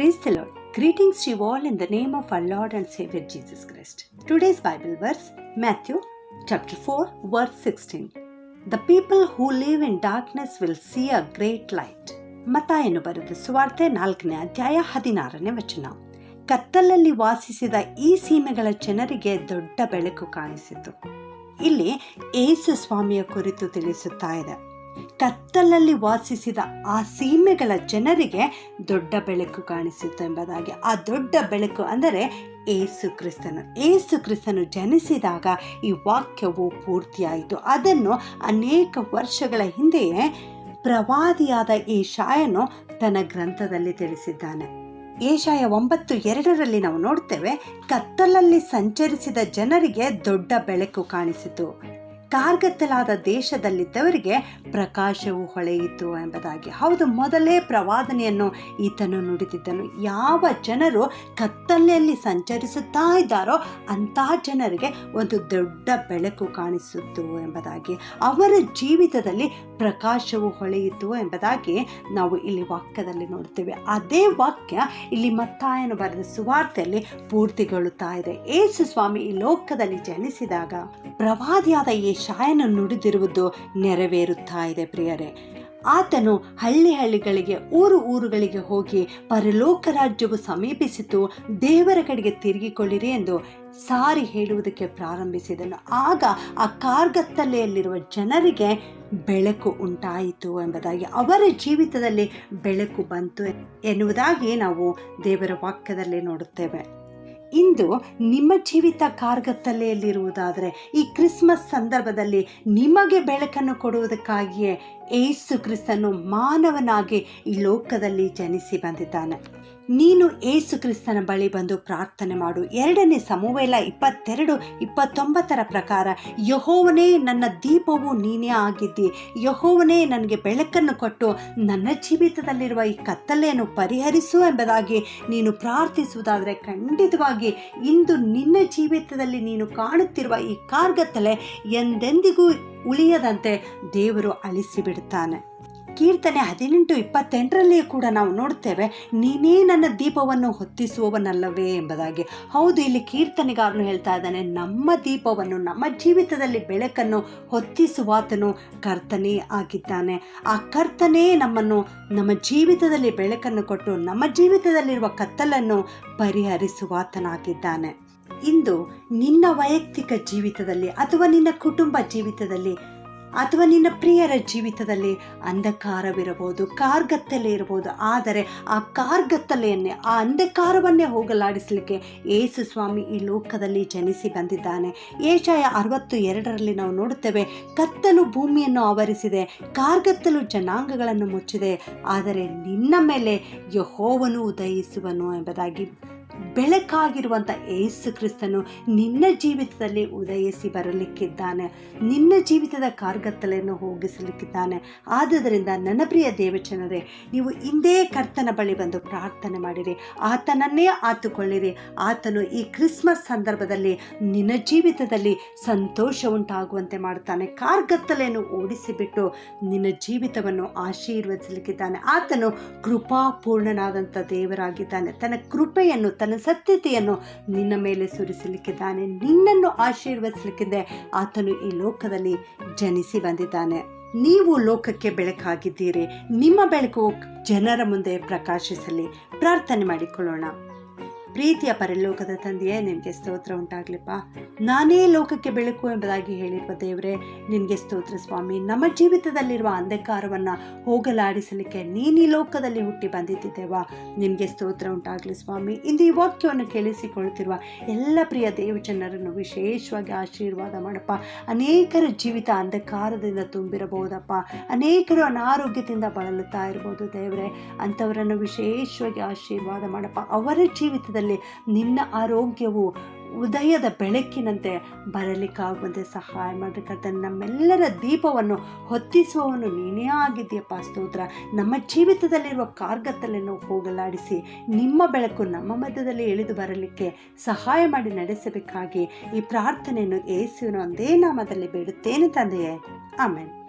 Praise the greetings to all in the name of our lord and saviour Jesus Christ today's Bible verse Matthew chapter four verse sixteen the people who live in darkness will see a great light ಮತಾಯನ್ನು ಬರೆದ ಸುವಾರ್ತೆ ನಾಲ್ಕನೇ ಅಧ್ಯಾಯ ಹದಿನಾರನೇ ವಚನ. ಕತ್ತಲಲ್ಲಿ ವಾಸಿಸಿದ ಈ ಸೀಮೆಗಳ ಜನರಿಗೆ ದೊಡ್ಡ ಬೆಳಕು ಕಾಣಿಸಿತು. ಇಲ್ಲಿ ಏಸು ಸ್ವಾಮಿಯ ಕುರಿತು ತಿಳಿಸುತ್ತಾ ಇದೆ. ಕತ್ತಲಲ್ಲಿ ವಾಸಿಸಿದ ಆ ಸೀಮೆಗಳ ಜನರಿಗೆ ದೊಡ್ಡ ಬೆಳಕು ಕಾಣಿಸಿತು ಎಂಬುದಾಗಿ. ಆ ದೊಡ್ಡ ಬೆಳಕು ಅಂದರೆ ಏಸು ಕ್ರಿಸ್ತನು. ಏಸು ಕ್ರಿಸ್ತನು ಜನಿಸಿದಾಗ ಈ ವಾಕ್ಯವು ಪೂರ್ತಿಯಾಯಿತು. ಅದನ್ನು ಅನೇಕ ವರ್ಷಗಳ ಹಿಂದೆಯೇ ಪ್ರವಾದಿಯಾದ ಈ ಶಾಯನು ತನ್ನ ಗ್ರಂಥದಲ್ಲಿ ತಿಳಿಸಿದ್ದಾನೆ. ಏಷಾಯ ಒಂಬತ್ತು ಎರಡರಲ್ಲಿ ನಾವು ನೋಡ್ತೇವೆ, ಕತ್ತಲಲ್ಲಿ ಸಂಚರಿಸಿದ ಜನರಿಗೆ ದೊಡ್ಡ ಬೆಳಕು ಕಾಣಿಸಿತು. ಕಾರ್ಗತ್ತಲಾದ ದೇಶದಲ್ಲಿದ್ದವರಿಗೆ ಪ್ರಕಾಶವು ಹೊಳೆಯಿತು ಎಂಬುದಾಗಿ. ಹೌದು, ಮೊದಲೇ ಪ್ರವಾದನೆಯನ್ನು ಈತನು ನುಡಿದಿದ್ದನು. ಯಾವ ಜನರು ಕತ್ತಲೆಯಲ್ಲಿ ಸಂಚರಿಸುತ್ತಾ ಇದ್ದಾರೋ ಅಂತಹ ಜನರಿಗೆ ಒಂದು ದೊಡ್ಡ ಬೆಳಕು ಕಾಣಿಸಿತು ಎಂಬುದಾಗಿ. ಅವರ ಜೀವಿತದಲ್ಲಿ ಪ್ರಕಾಶವು ಹೊಳೆಯಿತು ಎಂಬುದಾಗಿ ನಾವು ಇಲ್ಲಿ ವಾಕ್ಯದಲ್ಲಿ ನೋಡ್ತೇವೆ ಅದೇ ವಾಕ್ಯ ಇಲ್ಲಿ ಮತ್ತಾಯನು ಬರೆದ ಸುವಾರ್ತೆಯಲ್ಲಿ ಪೂರ್ತಿಗೊಳ್ಳುತ್ತಾ ಇದೆ. ಏಸು ಸ್ವಾಮಿ ಈ ಲೋಕದಲ್ಲಿ ಜನಿಸಿದಾಗ ಪ್ರವಾದಿಯಾದ ಈ ಶಾಯನ ನುಡಿದಿರುವುದು ನೆರವೇರುತ್ತಾ ಇದೆ ಪ್ರಿಯರೇ. ಆತನು ಹಳ್ಳಿ ಹಳ್ಳಿಗಳಿಗೆ, ಊರು ಊರುಗಳಿಗೆ ಹೋಗಿ ಪರಲೋಕ ರಾಜ್ಯವು ಸಮೀಪಿಸಿತು, ದೇವರ ಕಡೆಗೆ ತಿರುಗಿಕೊಳ್ಳಿರಿ ಎಂದು ಸಾರಿ ಹೇಳುವುದಕ್ಕೆ ಪ್ರಾರಂಭಿಸಿದನು. ಆಗ ಆ ಕಾರ್ಗತ್ತಲೆಯಲ್ಲಿರುವ ಜನರಿಗೆ ಬೆಳಕು ಉಂಟಾಯಿತು ಎಂಬುದಾಗಿ, ಅವರ ಜೀವಿತದಲ್ಲಿ ಬೆಳಕು ಬಂತು ಎನ್ನುವುದಾಗಿ ನಾವು ದೇವರ ವಾಕ್ಯದಲ್ಲಿ ನೋಡುತ್ತೇವೆ. ಇಂದು ನಿಮ್ಮ ಜೀವಿತ ಕಾರ್ಗತ್ತಲೆಯಲ್ಲಿರುವುದಾದರೆ ಈ ಕ್ರಿಸ್ಮಸ್ ಸಂದರ್ಭದಲ್ಲಿ ನಿಮಗೆ ಬೆಳಕನ್ನು ಕೊಡುವುದಕ್ಕಾಗಿಯೇ ಏಸು ಕ್ರಿಸ್ತನು ಮಾನವನಾಗಿ ಈ ಲೋಕದಲ್ಲಿ ಜನಿಸಿ ಬಂದಿದ್ದಾನೆ. ನೀನು ಏಸು ಕ್ರಿಸ್ತನ ಬಳಿ ಬಂದು ಪ್ರಾರ್ಥನೆ ಮಾಡು. ಎರಡನೇ ಸಮುವೇಲ ಇಪ್ಪತ್ತೆರಡು, ಇಪ್ಪತ್ತೊಂಬತ್ತರ ಪ್ರಕಾರ, ಯಹೋವನೇ ನನ್ನ ದೀಪವು ನೀನೇ ಆಗಿದ್ದಿ. ಯಹೋವನೇ ನನಗೆ ಬೆಳಕನ್ನು ಕೊಟ್ಟು ನನ್ನ ಜೀವಿತದಲ್ಲಿರುವ ಈ ಕತ್ತಲೆಯನ್ನು ಪರಿಹರಿಸು ಎಂಬುದಾಗಿ ನೀನು ಪ್ರಾರ್ಥಿಸುವುದಾದರೆ ಖಂಡಿತವಾಗಿ ಇಂದು ನಿನ್ನ ಜೀವಿತದಲ್ಲಿ ನೀನು ಕಾಣುತ್ತಿರುವ ಈ ಕಾರ್ಗತ್ತಲೆ ಎಂದೆಂದಿಗೂ ಉಳಿಯದಂತೆ ದೇವರು ಅಳಿಸಿಬಿಡುತ್ತಾನೆ. ಕೀರ್ತನೆ ಹದಿನೆಂಟು ಇಪ್ಪತ್ತೆಂಟರಲ್ಲಿಯೂ ಕೂಡ ನಾವು ನೋಡ್ತೇವೆ, ನೀನೇ ನನ್ನ ದೀಪವನ್ನು ಹೊತ್ತಿಸುವವನಲ್ಲವೇ ಎಂಬುದಾಗಿ. ಹೌದು, ಇಲ್ಲಿ ಕೀರ್ತನೆಗಾರನು ಹೇಳ್ತಾ ಇದ್ದಾನೆ, ನಮ್ಮ ದೀಪವನ್ನು, ನಮ್ಮ ಜೀವಿತದಲ್ಲಿ ಬೆಳಕನ್ನು ಹೊತ್ತಿಸುವಾತನು ಕರ್ತನೇ ಆಗಿದ್ದಾನೆ. ಆ ಕರ್ತನೇ ನಮ್ಮನ್ನು, ನಮ್ಮ ಜೀವಿತದಲ್ಲಿ ಬೆಳಕನ್ನು ಕೊಟ್ಟು, ನಮ್ಮ ಜೀವಿತದಲ್ಲಿರುವ ಕತ್ತಲನ್ನು ಪರಿಹರಿಸುವಾತನಾಗಿದ್ದಾನೆ. ಇಂದು ನಿನ್ನ ವೈಯಕ್ತಿಕ ಜೀವಿತದಲ್ಲಿ ಅಥವಾ ನಿನ್ನ ಕುಟುಂಬ ಜೀವಿತದಲ್ಲಿ ಅಥವಾ ನಿನ್ನ ಪ್ರಿಯರ ಜೀವಿತದಲ್ಲಿ ಅಂಧಕಾರವಿರಬಹುದು, ಕಾರ್ಗತ್ತಲೆ ಇರಬಹುದು, ಆದರೆ ಆ ಕಾರ್ಗತ್ತಲೆಯನ್ನೇ, ಆ ಅಂಧಕಾರವನ್ನೇ ಹೋಗಲಾಡಿಸಲಿಕ್ಕೆ ಏಸು ಸ್ವಾಮಿ ಈ ಲೋಕದಲ್ಲಿ ಜನಿಸಿ ಬಂದಿದ್ದಾನೆ. ಏಷಾಯ ಅರವತ್ತು ಎರಡರಲ್ಲಿ ನಾವು ನೋಡುತ್ತೇವೆ, ಕತ್ತಲು ಭೂಮಿಯನ್ನು ಆವರಿಸಿದೆ, ಕಾರ್ಗತ್ತಲು ಜನಾಂಗಗಳನ್ನು ಮುಚ್ಚಿದೆ, ಆದರೆ ನಿನ್ನ ಮೇಲೆ ಯಹೋವನು ಉದಯಿಸುವನು ಎಂಬುದಾಗಿ ಬೆಳಕಾಗಿರುವಂಥ ಏಸು ಕ್ರಿಸ್ತನು ನಿನ್ನ ಜೀವಿತದಲ್ಲಿ ಉದಯಿಸಿ ಬರಲಿಕ್ಕಿದ್ದಾನೆ. ನಿನ್ನ ಜೀವಿತದ ಕಾರ್ಗತ್ತಲೆಯನ್ನು ಹೋಗಿಸಲಿಕ್ಕಿದ್ದಾನೆ. ಆದುದರಿಂದ ನನ್ನ ಪ್ರಿಯ ದೇವಚನರೇ ನೀವು ಹಿಂದೇ ಕರ್ತನ ಬಳಿ ಬಂದು ಪ್ರಾರ್ಥನೆ ಮಾಡಿರಿ. ಆತನನ್ನೇ ಆತುಕೊಳ್ಳಿರಿ. ಆತನು ಈ ಕ್ರಿಸ್ಮಸ್ ಸಂದರ್ಭದಲ್ಲಿ ನಿನ್ನ ಜೀವಿತದಲ್ಲಿ ಸಂತೋಷ ಉಂಟಾಗುವಂತೆ ಮಾಡುತ್ತಾನೆ. ಕಾರ್ಗತ್ತಲೆಯನ್ನು ಓಡಿಸಿಬಿಟ್ಟು ನಿನ್ನ ಜೀವಿತವನ್ನು ಆಶೀರ್ವದಿಸಲಿಕ್ಕಿದ್ದಾನೆ. ಆತನು ಕೃಪಾಪೂರ್ಣನಾದಂಥ ದೇವರಾಗಿದ್ದಾನೆ. ತನ್ನ ಕೃಪೆಯನ್ನು ತನ್ನ ಸತ್ಯತೆಯನ್ನು ನಿನ್ನ ಮೇಲೆ ಸುರಿಸಲಿಕ್ಕಿದ್ದಾನೆ, ನಿನ್ನನ್ನು ಆಶೀರ್ವದಿಸಲಿಕ್ಕಿದ್ದೆ ಆತನು ಈ ಲೋಕದಲ್ಲಿ ಜನಿಸಿ ಬಂದಿದ್ದಾನೆ. ನೀವು ಲೋಕಕ್ಕೆ ಬೆಳಕಾಗಿದ್ದೀರಿ. ನಿಮ್ಮ ಬೆಳಕು ಜನರ ಮುಂದೆ ಪ್ರಕಾಶಿಸಲಿ. ಪ್ರಾರ್ಥನೆ ಮಾಡಿಕೊಳ್ಳೋಣ. ಪ್ರೀತಿಯ ಪರಲೋಕದ ತಂದೆಯೇ ನಿನಗೆ ಸ್ತೋತ್ರ ಉಂಟಾಗ್ಲಿಪ್ಪ. ನಾನೇ ಲೋಕಕ್ಕೆ ಬೆಳಕು ಎಂಬುದಾಗಿ ಹೇಳಿರುವ ದೇವರೇ, ನಿನಗೆ ಸ್ತೋತ್ರ ಸ್ವಾಮಿ. ನಮ್ಮ ಜೀವಿತದಲ್ಲಿರುವ ಅಂಧಕಾರವನ್ನು ಹೋಗಲಾಡಿಸಲಿಕ್ಕೆ ನೀನು ಲೋಕದಲ್ಲಿ ಹುಟ್ಟಿ ಬಂದಿದ್ದೇವಾ ನಿನಗೆ ಸ್ತೋತ್ರ ಉಂಟಾಗಲಿ ಸ್ವಾಮಿ. ಇಂದು ಈ ವಾಕ್ಯವನ್ನು ಕೇಳಿಸಿಕೊಳ್ತಿರುವ ಎಲ್ಲ ಪ್ರಿಯ ದೇವಜನರನ್ನು ವಿಶೇಷವಾಗಿ ಆಶೀರ್ವಾದ ಮಾಡಪ್ಪ. ಅನೇಕರ ಜೀವಿತ ಅಂಧಕಾರದಿಂದ ತುಂಬಿರಬಹುದಪ್ಪ. ಅನೇಕರು ಅನಾರೋಗ್ಯದಿಂದ ಬಳಲುತ್ತಾ ಇರ್ಬೋದು ದೇವರೇ. ಅಂಥವರನ್ನು ವಿಶೇಷವಾಗಿ ಆಶೀರ್ವಾದ ಮಾಡಪ್ಪ. ಅವರ ಜೀವಿತದಲ್ಲಿ ನಿನ್ನ ಆರೋಗ್ಯವು ಉದಯದ ಬೆಳಕಿನಂತೆ ಬರಲಿಕ್ಕಾಗುವಂತೆ ಸಹಾಯ ಮಾಡಬೇಕಾದ ನಮ್ಮೆಲ್ಲರ ದೀಪವನ್ನು ಹೊತ್ತಿಸುವವನು ನೀನೇ ಆಗಿದೆಯಪ್ಪ ಸ್ತೋತ್ರ. ನಮ್ಮ ಜೀವಿತದಲ್ಲಿರುವ ಕಾರ್ಗತ್ತಲನ್ನು ಹೋಗಲಾಡಿಸಿ ನಿಮ್ಮ ಬೆಳಕು ನಮ್ಮ ಮಧ್ಯದಲ್ಲಿ ಇಳಿದು ಬರಲಿಕ್ಕೆ ಸಹಾಯ ಮಾಡಿ ನಡೆಸಬೇಕಾಗಿ ಈ ಪ್ರಾರ್ಥನೆಯನ್ನು ಏಸುವಿನ ಒಂದೇ ನಾಮದಲ್ಲಿ ಬೇಡುತ್ತೇನೆ ತಂದೆಯೇ. ಆಮೇಲೆ